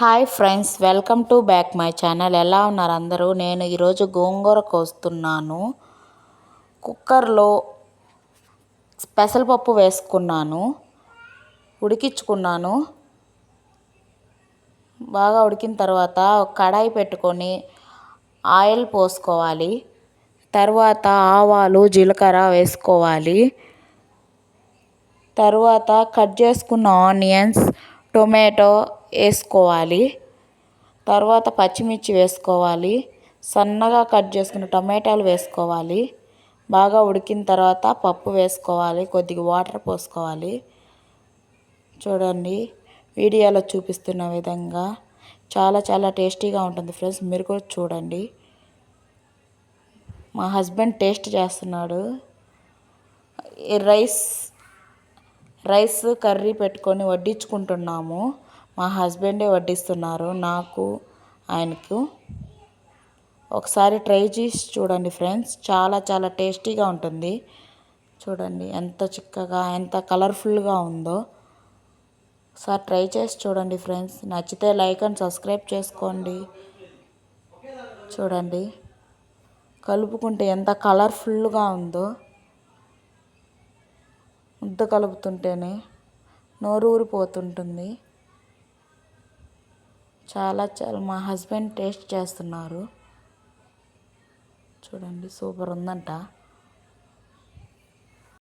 Hi friends welcome to back my channel. ఎలా ఉన్నారు అందరూ? నేను ఈరోజు గోంగూర కోస్తున్నాను. కుక్కర్లో పెసరపప్పు వేసుకున్నాను. ఉడికించుకున్నాను. బాగా ఉడికిన తర్వాత కడాయి పెట్టుకొని ఆయిల్ పోసుకోవాలి. తర్వాత ఆవాలు జీలకర్ర వేసుకోవాలి. తర్వాత కట్ చేసుకున్న ఆనియన్స్ టొమాటో వేసుకోవాలి. తర్వాత పచ్చిమిర్చి వేసుకోవాలి. సన్నగా కట్ చేసుకున్న టమాటాలు వేసుకోవాలి. బాగా ఉడికిన తర్వాత పప్పు వేసుకోవాలి. కొద్దిగా వాటర్ పోసుకోవాలి. చూడండి వీడియోలో చూపిస్తున్న విధంగా చాలా చాలా టేస్టీగా ఉంటుంది ఫ్రెండ్స్. మీరు కూడా చూడండి. మా హస్బెండ్ టేస్ట్ చేస్తున్నాడు. రైస్ రైస్ కర్రీ పెట్టుకొని వడ్డించుకుంటున్నాము. మా హస్బెండే వడ్డిస్తున్నారు. నాకు ఆయనకు. ఒకసారి ట్రై చేసి చూడండి ఫ్రెండ్స్. చాలా చాలా టేస్టీగా ఉంటుంది. చూడండి ఎంత చిక్కగా ఎంత కలర్ఫుల్గా ఉందో. ఒకసారి ట్రై చేసి చూడండి ఫ్రెండ్స్. నచ్చితే లైక్ అండ్ సబ్స్క్రైబ్ చేసుకోండి. చూడండి. కలుపుకుంటే ఎంత కలర్ఫుల్గా ఉందో. ముద్ద కలుపుతుంటేనే నోరు ఊరిపోతుంటుంది. చాలా చాలా మా హస్బెండ్ టేస్ట్ చేస్తున్నారు. చూడండి సూపర్ ఉందంట.